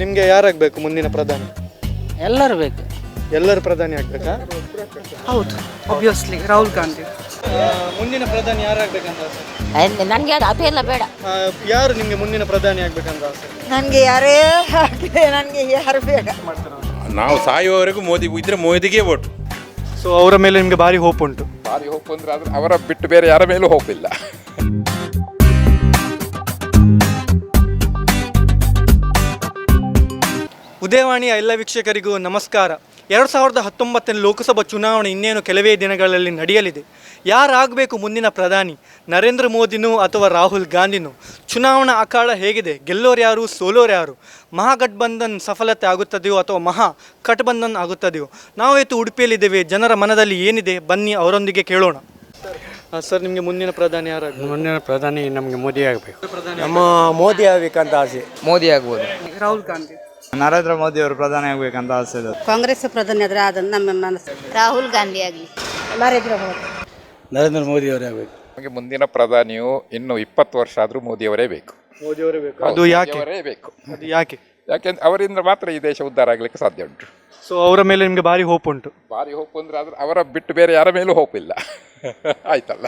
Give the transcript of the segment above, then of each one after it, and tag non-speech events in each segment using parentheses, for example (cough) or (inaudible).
ನಿಮಗೆ ಯಾರಾಗಬೇಕು ಮುಂದಿನ ಪ್ರಧಾನಿ? ಎಲ್ಲರೂ ಬೇಕು. ಎಲ್ಲರೂ ಪ್ರಧಾನಿ ಆಗ್ಬೇಕಾ? ಹೌದು ಆಬ್ವಿಯಸ್ಲಿ ರಾಹುಲ್ ಗಾಂಧಿ. ಮುಂದಿನ ಪ್ರಧಾನಿ ಯಾರಾಗಬೇಕಂತ ಆಸೆ? ನನಗೆ ಅದು ಅದು ಎಲ್ಲ ಬೇಡ. ಆ, ಯಾರು ನಿಮಗೆ ಮುಂದಿನ ಪ್ರಧಾನಿ ಆಗ್ಬೇಕಂತ ಆಸೆ? ನನಗೆ ಯಾರೇ ಆಗಲಿ ನನಗೆ ಯಾರು ಬೇಡ. ನಾವು ಸಾಯುವವರೆಗೂ ಮೋದಿ ಇದ್ರೆ ಮೋದಿಗೆ ಓಟ್ ಸೊ ಅವರ ಮೇಲೆ ನಿಮಗೆ ಭಾರಿ ಹೋಪ್ ಉಂಟು. ಭಾರಿ ಹೋಪ್ ಅಂದ್ರೆ ಆದ್ರೆ ಅವರ ಬಿಟ್ಟು ಬೇರೆ ಯಾರ ಮೇಲೂ ಹೋಪ್ ಇಲ್ಲ ಉದಯವಾಣಿಯ ಎಲ್ಲ ವೀಕ್ಷಕರಿಗೂ ನಮಸ್ಕಾರ. ಎರಡು ಸಾವಿರದ ಹತ್ತೊಂಬತ್ತನೇ ಲೋಕಸಭಾ ಚುನಾವಣೆ ಇನ್ನೇನು ಕೆಲವೇ ದಿನಗಳಲ್ಲಿ ನಡೆಯಲಿದೆ. ಯಾರಾಗಬೇಕು ಮುಂದಿನ ಪ್ರಧಾನಿ? ನರೇಂದ್ರ ಮೋದಿನೂ ಅಥವಾ ರಾಹುಲ್ ಗಾಂಧಿನೂ? ಚುನಾವಣಾ ಅಖಾಡ ಹೇಗಿದೆ? ಗೆಲ್ಲೋರು ಯಾರು? ಸೋಲೋರು ಯಾರು? ಮಹಾಗಠಬಂಧನ್ ಸಫಲತೆ ಆಗುತ್ತದೆಯೋ ಅಥವಾ ಮಹಾ ಕಠಬಂಧನ್ ಆಗುತ್ತದೆಯೋ? ನಾವು ಇವತ್ತು ಉಡುಪಿಯಲ್ಲಿದ್ದೇವೆ. ಜನರ ಮನದಲ್ಲಿ ಏನಿದೆ? ಬನ್ನಿ ಅವರೊಂದಿಗೆ ಕೇಳೋಣ. ಸರ್ ನಿಮಗೆ ಮುಂದಿನ ಪ್ರಧಾನಿ ಯಾರು ಮುಂದಿನ ಪ್ರಧಾನಿ ನಮಗೆ ಮೋದಿ ಆಗಬೇಕು. ನಮ್ಮ ಮೋದಿ ಆಗಬೇಕಂತ ಆಸೆ. ಮೋದಿ ಆಗ್ಬೋದು. ರಾಹುಲ್ ಗಾಂಧಿ. ನರೇಂದ್ರ ಮೋದಿ ಅವರು ಪ್ರಧಾನಿ ಆಗ್ಬೇಕಂತ ಆಸೆ ಇದೆ. ಕಾಂಗ್ರೆಸ್ ಪ್ರಧಾನಿ ಆದ್ರೆ ಅದನ್ನ ನಮ್ಮ ಮನಸ್ಸು. ರಾಹುಲ್ ಗಾಂಧಿ ಆಗಲಿ. ನರೇಂದ್ರ ಮೋದಿ. ನರೇಂದ್ರ ಮೋದಿ ಅವರೇ ಆಗಬೇಕು. ನಮಗೆ ಮುಂದಿನ ಪ್ರಧಾನಿಯು ಇನ್ನು ಇಪ್ಪತ್ತು ವರ್ಷ ಆದರೂ ಮೋದಿಯವರೇ ಬೇಕು. ಮೋದಿಯವರೇ ಬೇಕು. ಅದು ಯಾಕೆ? ಅವರೇ ಬೇಕು. ಅದು ಯಾಕೆ? ಯಾಕೆಂದ್ರೆ ಅವರಿಂದ ಮಾತ್ರ ಈ ದೇಶ ಉದ್ಧಾರ ಆಗಲಿಕ್ಕೆ ಸಾಧ್ಯ ಉಂಟು. ಸೊ ಅವರ ಮೇಲೆ ನಿಮಗೆ ಭಾರಿ ಹೋಪ್ ಉಂಟು. ಭಾರಿ ಹೋಪ್ ಅಂದ್ರೆ ಆದ್ರೆ ಅವರ ಬಿಟ್ಟು ಬೇರೆ ಯಾರ ಮೇಲೂ ಹೋಪ್ ಇಲ್ಲ. ಆಯ್ತಲ್ಲ?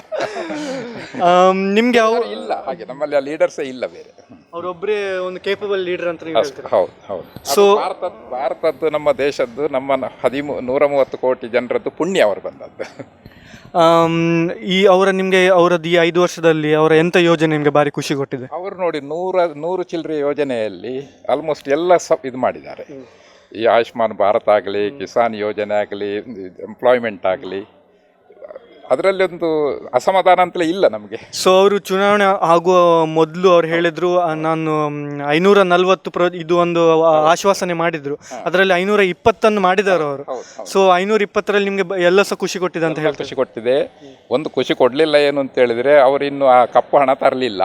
ನಿಮಗೆ ಅವರು ಇಲ್ಲ ಹಾಗೆ ನಮ್ಮಲ್ಲಿ ಆ ಲೀಡರ್ಸೇ ಇಲ್ಲ ಬೇರೆ. ಅವರೊಬ್ಬರೇ ಒಂದು ಕೇಪಬಲ್ ಲೀಡರ್ ಅಂತ ನೀವು ಹೇಳ್ತೀರಾ? ಹೌದು ಹೌದು. ಸೊ ಭಾರತದ ಭಾರತದ್ದು ನಮ್ಮ ದೇಶದ್ದು ನಮ್ಮ ಹದಿಮೂ ನೂರ ಮೂವತ್ತು ಕೋಟಿ ಜನರದ್ದು ಪುಣ್ಯ ಅವರು ಬಂದದ್ದು. ಆಮ್, ಈ ಅವರ ನಿಮಗೆ ಅವರದ್ದು ಈ ಐದು ವರ್ಷದಲ್ಲಿ ಅವರ ಎಂಥ ಯೋಜನೆ ನಿಮಗೆ ಭಾರಿ ಖುಷಿ ಕೊಟ್ಟಿದೆ? ಅವರು ನೋಡಿ ನೂರ ನೂರು ಚಿಲ್ಲರೆ ಯೋಜನೆಯಲ್ಲಿ ಆಲ್ಮೋಸ್ಟ್ ಎಲ್ಲ ಸ ಇದು ಮಾಡಿದ್ದಾರೆ. ಈ ಆಯುಷ್ಮಾನ್ ಭಾರತ ಆಗಲಿ ಕಿಸಾನ್ ಯೋಜನೆ ಆಗಲಿ ಎಂಪ್ಲಾಯ್ಮೆಂಟ್ ಆಗಲಿ ಅದರಲ್ಲಿ ಒಂದು ಅಸಮಾಧಾನ ಅಂತಲೇ ಇಲ್ಲ ನಮಗೆ. ಸೊ ಅವರು ಚುನಾವಣೆ ಆಗುವ ಮೊದಲು ಅವ್ರು ಹೇಳಿದ್ರು ಆ, ನಾನು ಐನೂರ ನಲ್ವತ್ತು ಪ್ರ ಇದು ಒಂದು ಆ, ಆಶ್ವಾಸನೆ ಮಾಡಿದ್ರು. ಅದರಲ್ಲಿ ಐನೂರ ಇಪ್ಪತ್ತನ್ನು ಮಾಡಿದ್ದಾರೆ ಅವರು. ಸೊ ಐನೂರ ಇಪ್ಪತ್ತರಲ್ಲಿ ನಿಮಗೆ ಎಲ್ಲ ಸಹ ಖುಷಿ ಕೊಟ್ಟಿದೆ ಅಂತ ಹೇಳಿ ಖುಷಿ ಕೊಟ್ಟಿದೆ. ಒಂದು ಖುಷಿ ಕೊಡಲಿಲ್ಲ ಏನು ಅಂತ ಹೇಳಿದ್ರೆ ಅವರು ಇನ್ನು ಆ ಕಪ್ಪು ಹಣ ತರಲಿಲ್ಲ.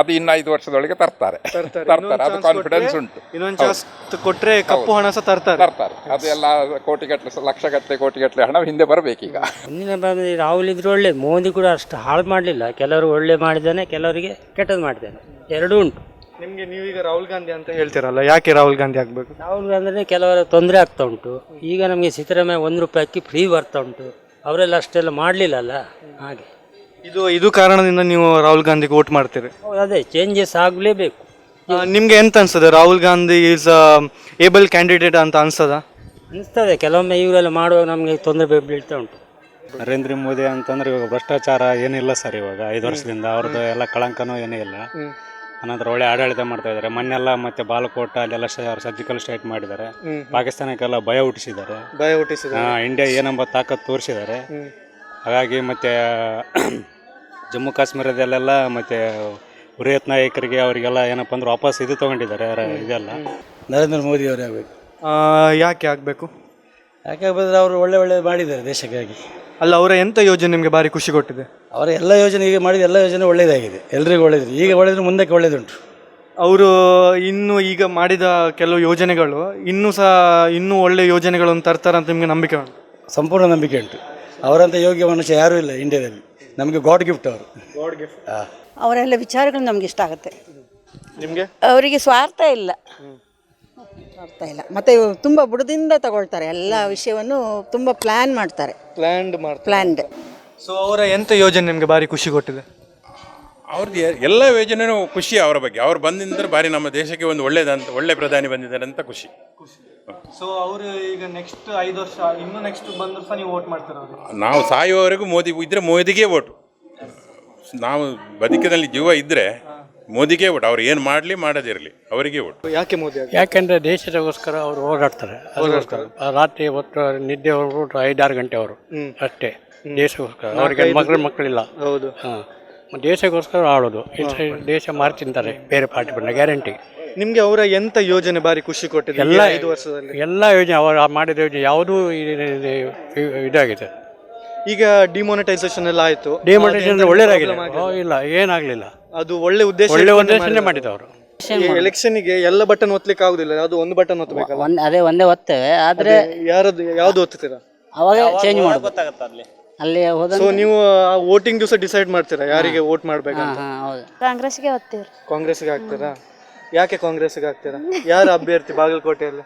ಅದು ಇನ್ನು ಐದು ವರ್ಷದೊಳಗೆ ತರ್ತಾರೆ. ತರ್ತಾರೆ. ಅದು ಕಾನ್ಫಿಡೆನ್ಸ್ ಉಂಟು. ಇನ್ನೊಂದು ಕೊಟ್ರೆ ಕಪ್ಪು ಹಣ ಸಹ ತರ್ತಾರೆ. ತರ್ತಾರೆ. ಅದು ಎಲ್ಲ ಕೋಟಿಗಟ್ಟಲೆ ಲಕ್ಷಗಟ್ಟಲೆ ಕೋಟಿಗಟ್ಟಲೆ ಹಣ ಹಿಂದೆ ಬರಬೇಕೀಗ. ಮುಂದಿನ ಬಂದರೆ ರಾಹುಲ್ ಇದ್ರೆ ಒಳ್ಳೆ ಮೋದಿ ಕೂಡ ಅಷ್ಟು ಹಾಳು ಮಾಡಲಿಲ್ಲ. ಕೆಲವರು ಒಳ್ಳೆ ಮಾಡಿದ್ದಾನೆ ಕೆಲವರಿಗೆ ಕೆಟ್ಟದ್ದು ಮಾಡಿದ್ದಾನೆ. ಎರಡೂ ಉಂಟು. ನಿಮಗೆ ನೀವೀಗ ರಾಹುಲ್ ಗಾಂಧಿ ಅಂತ ಹೇಳ್ತೀರಲ್ಲ ಯಾಕೆ ರಾಹುಲ್ ಗಾಂಧಿ ಆಗಬೇಕು? ರಾಹುಲ್ ಗಾಂಧಿ ಕೆಲವರ ತೊಂದರೆ ಆಗ್ತಾ ಉಂಟು. ಈಗ ನಮಗೆ ಸಿದ್ದರಾಮಯ್ಯ ಒಂದು ರೂಪಾಯಿ ಅಕ್ಕಿ ಫ್ರೀ ಬರ್ತಾ ಉಂಟು. ಅವರೆಲ್ಲ ಅಷ್ಟೆಲ್ಲ ಮಾಡಲಿಲ್ಲಲ್ಲ? ಹಾಗೆ. ಇದು ಇದು ಕಾರಣದಿಂದ ನೀವು ರಾಹುಲ್ ಗಾಂಧಿಗೆ ವೋಟ್ ಮಾಡ್ತೀರಿ? ಹೌದು, ಅದೇ ಚೇಂಜಸ್ ಆಗಲೇಬೇಕು. ಆ, ನಿಮ್ಗೆ ಎಂತ ಅನ್ಸ್ತದೆ? Rahul Gandhi is able candidate ಅಂತ ಅನ್ಸದ ಅನಿಸ್ತದೆ ಕೆಲವೊಮ್ಮೆ ಇವರೆಲ್ಲ ಮಾಡುವಾಗ ನಮಗೆ ತೊಂದರೆ ಬೀಳ್ತಾ ಉಂಟು. ನರೇಂದ್ರ ಮೋದಿ ಅಂತಂದ್ರೆ ಇವಾಗ ಭ್ರಷ್ಟಾಚಾರ ಏನಿಲ್ಲ ಸರ್ ಇವಾಗ ಐದು ವರ್ಷದಿಂದ. ಅವ್ರದ್ದು ಎಲ್ಲ ಕಳಂಕನೂ ಏನೇ ಇಲ್ಲ. ಅನಂತರ ಒಳ್ಳೆ ಆಡಳಿತ ಮಾಡ್ತಾ ಇದ್ದಾರೆ. ಮೊನ್ನೆಲ್ಲ ಮತ್ತೆ ಬಾಲಕೋಟ ಅಲ್ಲೆಲ್ಲ ಸರ್ಜಿಕಲ್ ಸ್ಟ್ರೈಕ್ ಮಾಡಿದ್ದಾರೆ. ಪಾಕಿಸ್ತಾನಕ್ಕೆಲ್ಲ ಭಯ ಹುಟ್ಟಿಸಿದ್ದಾರೆ. ಭಯ ಹುಟ್ಟಿಸಿದ ಆ, ಇಂಡಿಯಾ ಏನಂಬ ತಾಕತ್ ತೋರಿಸಿದ್ದಾರೆ. ಹಾಗಾಗಿ ಮತ್ತು (clears throat) ಜಮ್ಮು ಕಾಶ್ಮೀರದಲ್ಲೆಲ್ಲ ಮತ್ತು ಹುರಿಯತ್ ನಾಯಕರಿಗೆ ಅವರಿಗೆಲ್ಲ ಏನಪ್ಪ ಅಂದ್ರೆ ವಾಪಸ್ ಇದು ತಗೊಂಡಿದ್ದಾರೆ ಇದೆಲ್ಲ. ನರೇಂದ್ರ ಮೋದಿ ಅವರೇ ಆಗಬೇಕು. ಯಾಕೆ ಆಗಬೇಕು? ಯಾಕೆ ಬಂದರೆ ಅವರು ಒಳ್ಳೆ ಒಳ್ಳೆ ಮಾಡಿದ್ದಾರೆ ದೇಶಕ್ಕಾಗಿ. ಅಲ್ಲ ಅವರ ಎಂಥ ಯೋಜನೆ ನಿಮಗೆ ಭಾರಿ ಖುಷಿ ಕೊಟ್ಟಿದೆ? ಅವರ ಎಲ್ಲ ಯೋಜನೆ ಈಗ ಮಾಡಿದ ಎಲ್ಲ ಯೋಜನೆ ಒಳ್ಳೆಯದಾಗಿದೆ. ಎಲ್ರಿಗೂ ಒಳ್ಳೆಯದು. ಈಗ ಒಳ್ಳೆಯದು ಮುಂದಕ್ಕೆ ಒಳ್ಳೇದುಂಟು. ಅವರು ಇನ್ನು ಈಗ ಮಾಡಿದ ಕೆಲವು ಯೋಜನೆಗಳು ಇನ್ನೂ ಸಹ ಇನ್ನೂ ಒಳ್ಳೆ ಯೋಜನೆಗಳನ್ನು ತರ್ತಾರೆ ಅಂತ ನಿಮಗೆ ನಂಬಿಕೆ ಉಂಟು? ಸಂಪೂರ್ಣ ನಂಬಿಕೆ ಉಂಟು. ಅವರಂಥ ಯೋಗ್ಯ ಮನುಷ್ಯ ಯಾರೂ ಇಲ್ಲ ಇಂಡಿಯಾದಲ್ಲಿ. ನಮಗೆ ಗಾಡ್ ಗಿಫ್ಟ್ ಅವರು. God gift. ಅವರೆಲ್ಲ ವಿಚಾರಗಳು ನಮ್ಗೆ ಇಷ್ಟ ಆಗುತ್ತೆ. ನಿಮಗೆ? ಅವರಿಗೆ ಸ್ವಾರ್ಥ ಇಲ್ಲ. ಸ್ವಾರ್ಥ ಇಲ್ಲ. ಮತ್ತೆ ತುಂಬ ಬುಡದಿಂದ ತಗೊಳ್ತಾರೆ. ಎಲ್ಲ ವಿಷಯವನ್ನು ತುಂಬ ಪ್ಲ್ಯಾನ್ ಮಾಡ್ತಾರೆ. ಪ್ಲ್ಯಾಂಡ್ ಮಾಡ್ತಾರೆ. ಪ್ಲ್ಯಾನ್ಡ್ ಸೊ ಅವರ ಎಂಥ ಯೋಜನೆ ನಿಮಗೆ ಭಾರಿ ಖುಷಿ ಕೊಟ್ಟಿದೆ? ಅವ್ರದ್ದು ಎಲ್ಲ ಯೋಜನೆನೂ ಖುಷಿ ಅವರ ಬಗ್ಗೆ. ಅವ್ರು ಬಂದಿದ್ದರೆ ಬಾರಿ ನಮ್ಮ ದೇಶಕ್ಕೆ ಒಂದು ಒಳ್ಳೇದಂತ ಒಳ್ಳೆ ಪ್ರಧಾನಿ ಬಂದಿದ್ದಾರೆ ಅಂತ ಖುಷಿ. ಸೊ ಅವರು ಈಗ ನೆಕ್ಸ್ಟ್ ಐದು ವರ್ಷ ಇನ್ನೂ ನೆಕ್ಸ್ಟ್ ಬಂದ್ರೆ ಸಹ ನೀವು ವೋಟ್ ಮಾಡ್ತಾರೆ ನಾವು ಸಾಯುವವರೆಗೂ ಮೋದಿ ಇದ್ರೆ ಮೋದಿಗೆ ಓಟು ನಾವು ಬದುಕಿನಲ್ಲಿ ಜೀವ ಇದ್ದರೆ ಮೋದಿಗೆ ಓಟು ಅವ್ರು ಏನು ಮಾಡಲಿ ಮಾಡದಿರಲಿ ಅವರಿಗೆ ಓಟು ಯಾಕೆ ಮೋದಿ ಯಾಕೆಂದ್ರೆ ದೇಶದಗೋಸ್ಕರ ಅವರು ಹೋರಾಡ್ತಾರೆ. ಅದಕ್ಕೋಸ್ಕರ ರಾತ್ರಿ ಹೊತ್ತು ನಿದ್ದೆ ಹೊರಬಿಟ್ಟು ಐದಾರು ಗಂಟೆ ಅವರು ಅಷ್ಟೇ. ದೇಶಕ್ಕೋಸ್ಕರ. ಅವರಿಗೆ ಮಕ್ಕಳು ಮಕ್ಕಳಿಲ್ಲ. ಹೌದು. ಹಾಂ. ದೇಶಕ್ಕೋಸ್ಕರ ಆಡೋದು. ದೇಶ ಮಾರ್ತಿಂತಾರೆ ಬೇರೆ ಪಾರ್ಟಿ ಬಂದ ಗ್ಯಾರಂಟಿ. ನಿಮಗೆ ಅವರ ಎಂತ ಯೋಜನೆ ಬಾರಿ ಖುಷಿ ಕೊಟ್ಟಿದೆ ಎಲ್ಲ ಐದು ವರ್ಷದಲ್ಲಿ? ಎಲ್ಲ ಯೋಜನೆ ಅವರು ಮಾಡಿದ ಯೋಜನೆ ಯಾವುದೂ ಇದಾಗಿದೆ. ಈಗ ಡಿಮೋನಿಟೈಸೇಷನ್ ಎಲ್ಲ ಆಯ್ತು. ಡಿಮೋನಿಟೈಸೇಷನ್ ಒಳ್ಳೇದಾಗಿದೆ ಓ, ಇಲ್ಲ ಏನಾಗಲಿಲ್ಲ. ಅದು ಒಳ್ಳೆ ಉದ್ದೇಶ ಒಳ್ಳೆ ಉದ್ದೇಶನೇ ಮಾಡಿದ್ದು ಅವರು ಎಲೆಕ್ಷನ್ಗೆ ಎಲ್ಲ ಬಟನ್ ಒತ್ತಲಿಕ್ಕೆ ಆಗುದಿಲ್ಲ. ಅದು ಒಂದು ಬಟನ್ ಒತ್ತಬೇಕಲ್ಲ ಒಂದ್ ಅದೇ ಒಂದೇ ಒತ್ತೇವೆ ಆದ್ರೆ ಯಾರದ್ದು ಯಾವ್ದು ಒತ್ತುತ್ತೀರಾ ಅವಾಗ ಚೇಂಜ್ ಮಾಡ್ಬೋದು ಅಲ್ಲಿ ಹೋದ ಸೊ ನೀವು ವೋಟಿಂಗ್ ದಿವಸ ಡಿಸೈಡ್ ಮಾಡ್ತೀರಾ? ಯಾರಿಗೆ ವೋಟ್ ಮಾಡ್ಬೇಕಂತ? ಕಾಂಗ್ರೆಸ್ಗೆ ಕಾಂಗ್ರೆಸ್ ಕಾಂಗ್ರೆಸ್ಗೆ ಹಾಕ್ತೀರಾ ಯಾಕೆ ಕಾಂಗ್ರೆಸ್ಗೆ ಹಾಕ್ತೀರಾ ಯಾರು ಅಭ್ಯರ್ಥಿ ಬಾಗಲಕೋಟೆಯಲ್ಲಿ?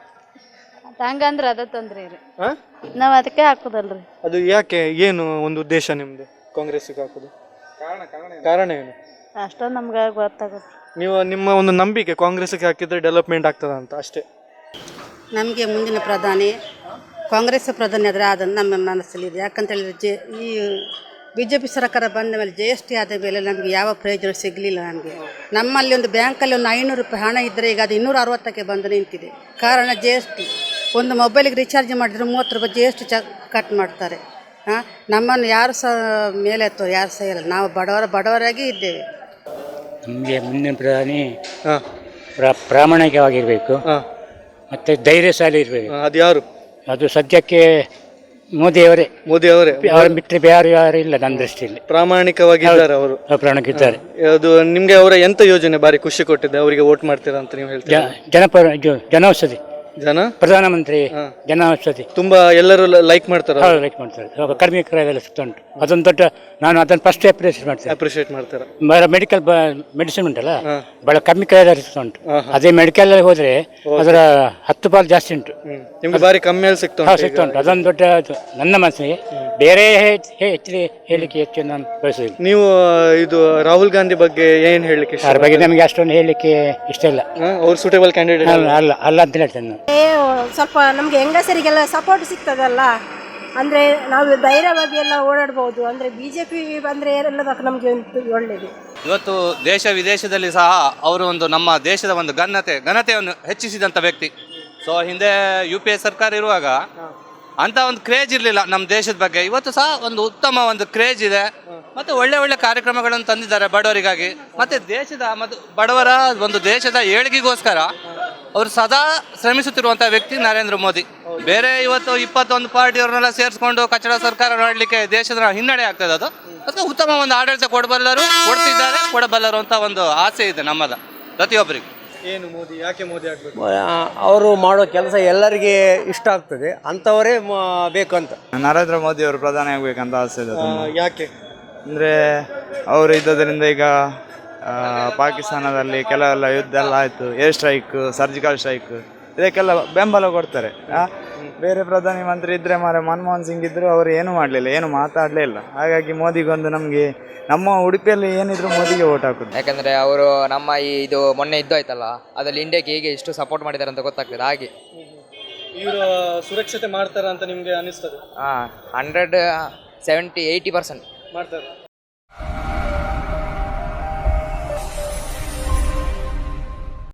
ಹಂಗಂದ್ರೆ ಅದ ತೊಂದ್ರೆ ರೀ. ಹಾ? ನಾವು ಅದಕ್ಕೆ ಹಾಕೋದಲ್ರಿ. ಅದು ಯಾಕೆ ಏನು ಒಂದು ಉದ್ದೇಶ ನಿಮ್ದು ಕಾಂಗ್ರೆಸ್ಗೆ ಹಾಕೋದು? ಕಾರಣ ಏನು? ಅಷ್ಟೊಂದು ನಮ್ಗೆ ಗೊತ್ತಾಗುತ್ತೆ ನೀವು ನಿಮ್ಮ ಒಂದು ನಂಬಿಕೆ ಕಾಂಗ್ರೆಸ್ಗೆ ಹಾಕಿದ್ರೆ ಡೆವಲಪ್ಮೆಂಟ್ ಆಗ್ತದ ಅಂತ ಅಷ್ಟೇ? ನಮಗೆ ಮುಂದಿನ ಪ್ರಧಾನಿ ಕಾಂಗ್ರೆಸ್ ಪ್ರಧಾನಿ ಆದರೆ ಆದಂತ ನಮ್ಮ ಮನಸ್ಸಲ್ಲಿದೆ. ಯಾಕಂತ ಹೇಳಿದ್ರೆ ಜೆ ಈ ಬಿ ಜೆ ಪಿ ಸರ್ಕಾರ ಬಂದ ಮೇಲೆ ಜಿ ಎಸ್ ಟಿ ಆದ ಮೇಲೆ ನಮಗೆ ಯಾವ ಪ್ರಯೋಜನ ಸಿಗಲಿಲ್ಲ ನಮಗೆ. ನಮ್ಮಲ್ಲಿ ಒಂದು ಬ್ಯಾಂಕಲ್ಲಿ ಒಂದು ಐನೂರು ರೂಪಾಯಿ ಹಣ ಇದ್ದರೆ ಈಗ ಅದು ಇನ್ನೂರ ಅರವತ್ತಕ್ಕೆ ಬಂದು ನಿಂತಿದೆ. ಕಾರಣ ಜಿ ಎಸ್ ಟಿ. ಒಂದು ಮೊಬೈಲಿಗೆ ರೀಚಾರ್ಜ್ ಮಾಡಿದ್ರೆ ಮೂವತ್ತು ರೂಪಾಯಿ ಜಿ ಎಸ್ ಟಿ ಚ ಕಟ್ ಮಾಡ್ತಾರೆ. ಹಾಂ ನಮ್ಮನ್ನು ಯಾರು ಸಹ ಮೇಲೆ ಎತ್ತೋ ಯಾರು ಸಹ ಇಲ್ಲ. ನಾವು ಬಡವರ ಬಡವರಾಗಿ ಇದ್ದೇವೆ. ನಮಗೆ ಮುಂದಿನ ಪ್ರಧಾನಿ ಹಾಂ. ಪ್ರ- ಪ್ರಾಮಾಣಿಕವಾಗಿರಬೇಕು. ಮತ್ತು ಧೈರ್ಯಶಾಲಿ ಇರಬೇಕು. ಅದು ಯಾರು? ಅದು ಸದ್ಯಕ್ಕೆ ಮೋದಿಯವರೇ. ಮೋದಿಯವರೇ. ಅವರ ಬಿಟ್ಟರೆ ಬೇರೆ ಯಾರು ಇಲ್ಲ ನನ್ನ ದೃಷ್ಟಿಯಲ್ಲಿ. ಪ್ರಾಮಾಣಿಕವಾಗಿದ್ದಾರೆ ಅವರು. ಪ್ರಾಮಾಣಿಕಿದ್ದಾರೆ ಅದು ನಿಮಗೆ ಅವರ ಎಂಥ ಯೋಜನೆ ಬಾರಿ ಖುಷಿ ಕೊಟ್ಟಿದೆ ಅವರಿಗೆ ವೋಟ್ ಮಾಡ್ತೀರಾ ಅಂತ ನೀವು ಹೇಳ್ತೀರಾ? ಜನಪರ ಜನ ಜನೌಷಧಿ. ಜನ? ಪ್ರಧಾನಮಂತ್ರಿ ಜನೌಷಧಿ. ತುಂಬಾ ಎಲ್ಲರೂ ಲೈಕ್ ಮಾಡ್ತಾರ? ಹೌದು ಲೈಕ್ ಮಾಡ್ತಾರೆ. ಇವಾಗ ಸಿಗ್ತಾ ಉಂಟು ಅದೊಂದು ದೊಡ್ಡ ನಾನು ಅದನ್ನು ಫಸ್ಟ್ ಅಪ್ರಿಷಿಯೇಟ್ ಮಾಡ್ತೇನೆ. ಅಪ್ರಿಶಿಯೇಟ್ ಮಾಡ್ತಾರೆ. ಬರ ಮೆಡಿಕಲ್ ಮೆಡಿಸಿನ್ ಉಂಟಲ್ಲ? ಬಹಳ ಕಮ್ಮಿ ಕ್ರಯದಲ್ಲಿ ಉಂಟು ಅದೇ ಮೆಡಿಕಲ್ ಅಲ್ಲಿ ಹೋದ್ರೆ ಅದರ ಹತ್ತು ಪಾಲು ಜಾಸ್ತಿ ಉಂಟು. ನಿಮ್ಗೆ ಬಾರಿ ಕಮ್ಮಿ ಅಲ್ಲಿ ಸಿಕ್ತಾ ಹಾ ಉಂಟು ಈಗ? ಸಿಗ್ತಾ ಉಂಟು ಅದೊಂದು ದೊಡ್ಡ ಇದು. ನನ್ನ ಮನಸ್ಸಿಗೆ ಬೇರೆ ಹೇಳಿಕೆ ಹೇಳಲಿಕ್ಕೆ ಹೆಚ್ಚು ನಾನು ಬಯಸುವುದಿಲ್ಲ. ನೀವು ಇದು ರಾಹುಲ್ ಗಾಂಧಿ ಬಗ್ಗೆ ಏನ್ ಹೇಳಲಿಕ್ಕೆ ಅದ್ರ ಬಗ್ಗೆ ನಮಗೆ ಅಷ್ಟೊಂದು ಹೇಳಲಿಕ್ಕೆ ಇಷ್ಟ ಇಲ್ಲ. ಅವ್ರು ಸೂಟೇಬಲ್ ಕ್ಯಾಂಡಿಡೇಟ್ ಅಲ್ಲ. ಅಲ್ಲ ಅಲ್ಲ ಅಂತ ಹೇಳ್ತೇನೆ ನಾನು. ಸ್ವಲ್ಪ ನಮಗೆ ಹೆಂಗಸರಿಗೆಲ್ಲ ಸಪೋರ್ಟ್ ಸಿಗ್ತದಲ್ಲ? ಅಂದರೆ ನಾವು ಧೈರ್ಯವಾಗಿ ಎಲ್ಲ ಓಡಾಡ್ಬೋದು. ಅಂದರೆ ಬಿ ಜೆ ಪಿ ಬಂದರೆ ಎಲ್ಲದಕ್ಕೆ ನಮಗೆ ಒಳ್ಳೆಯದು ಇವತ್ತು ದೇಶ ವಿದೇಶದಲ್ಲಿ ಸಹ ಅವರು ಒಂದು ನಮ್ಮ ದೇಶದ ಒಂದು ಘನತೆ, ಘನತೆಯನ್ನು ಹೆಚ್ಚಿಸಿದಂಥ ವ್ಯಕ್ತಿ. ಸೊ ಹಿಂದೆ ಯು ಪಿ ಎ ಸರ್ಕಾರ ಇರುವಾಗ ಅಂತ ಒಂದು ಕ್ರೇಜ್ ಇರಲಿಲ್ಲ ನಮ್ಮ ದೇಶದ ಬಗ್ಗೆ. ಇವತ್ತು ಸಹ ಒಂದು ಉತ್ತಮ ಒಂದು ಕ್ರೇಜ್ ಇದೆ. ಮತ್ತು ಒಳ್ಳೆ ಒಳ್ಳೆ ಕಾರ್ಯಕ್ರಮಗಳನ್ನು ತಂದಿದ್ದಾರೆ ಬಡವರಿಗಾಗಿ. ಮತ್ತು ದೇಶದ ಮತ್ತು ಬಡವರ ಒಂದು ದೇಶದ ಏಳಿಗೆಗೋಸ್ಕರ ಅವರು ಸದಾ ಶ್ರಮಿಸುತ್ತಿರುವಂಥ ವ್ಯಕ್ತಿ ನರೇಂದ್ರ ಮೋದಿ. ಬೇರೆ ಇವತ್ತು ಇಪ್ಪತ್ತೊಂದು ಪಾರ್ಟಿಯವ್ರನ್ನೆಲ್ಲ ಸೇರಿಸ್ಕೊಂಡು ಕಚಡ ಸರ್ಕಾರ ಮಾಡಲಿಕ್ಕೆ ದೇಶದ ಹಿನ್ನಡೆ ಆಗ್ತದೆ ಅದು. ಅದಕ್ಕೆ ಉತ್ತಮ ಒಂದು ಆಡಳಿತ ಕೊಡಬಲ್ಲರು ಕೊಡ್ತಿದ್ದಾರೆ ಕೊಡಬಲ್ಲರು ಅಂತ ಒಂದು ಆಸೆ ಇದೆ ನಮ್ಮದ ಪ್ರತಿಯೊಬ್ಬರಿಗೂ. ಏನು ಮೋದಿ ಯಾಕೆ ಮೋದಿ ಆಗ್ಬೇಕು? ಅವರು ಮಾಡೋ ಕೆಲಸ ಎಲ್ಲರಿಗೆ ಇಷ್ಟ ಆಗ್ತದೆ ಅಂಥವರೇ ಬೇಕು ಅಂತ. ನರೇಂದ್ರ ಮೋದಿ ಅವರು ಪ್ರಧಾನಿ ಆಗ್ಬೇಕಂತ ಆಸೆ ಇದೆ ಯಾಕೆ? ಅಂದರೆ ಅವರು ಇದ್ದದರಿಂದ ಈಗ ಪಾಕಿಸ್ತಾನದಲ್ಲಿ ಕೆಲವೆಲ್ಲ ಯುದ್ಧ ಎಲ್ಲ ಆಯಿತು ಏರ್ ಸ್ಟ್ರೈಕ್ ಸರ್ಜಿಕಲ್ ಸ್ಟ್ರೈಕ್ ಇದಕ್ಕೆಲ್ಲ ಬೆಂಬಲ ಕೊಡ್ತಾರೆ ಆ? ಬೇರೆ ಪ್ರಧಾನಿ ಮಂತ್ರಿ ಇದ್ದರೆ ಮಾರೆ ಮನಮೋಹನ್ ಸಿಂಗ್ ಇದ್ದರು ಅವರು ಏನೂ ಮಾಡಲಿಲ್ಲ ಏನು ಮಾತಾಡಲೇ ಇಲ್ಲ. ಹಾಗಾಗಿ ಮೋದಿಗೊಂದು ನಮಗೆ ನಮ್ಮ ಉಡುಪಿಯಲ್ಲಿ ಏನಿದ್ರು ಮೋದಿಗೆ ಓಟ್ ಹಾಕುದು. ಯಾಕಂದ್ರೆ ಅವರು ನಮ್ಮ ಈ ಇದು ಮೊನ್ನೆ ಇದ್ದು ಆಯ್ತಲ್ಲ ಅದರಲ್ಲಿ ಇಂಡಿಯಾಗೆ ಹೇಗೆ ಎಷ್ಟು ಸಪೋರ್ಟ್ ಮಾಡಿದ್ದಾರೆ ಅಂತ ಗೊತ್ತಾಗ್ತದೆ ಹಾಗೆ. ಇವರು ಸುರಕ್ಷತೆ ಮಾಡ್ತಾರ ಅಂತ ನಿಮಗೆ ಅನಿಸ್ತದೆ? ಹಾಂ ಹಂಡ್ರೆಡ್ ಸೆವೆಂಟಿ ಏಯ್ಟಿ ಪರ್ಸೆಂಟ್ ಮಾಡ್ತಾರೆ.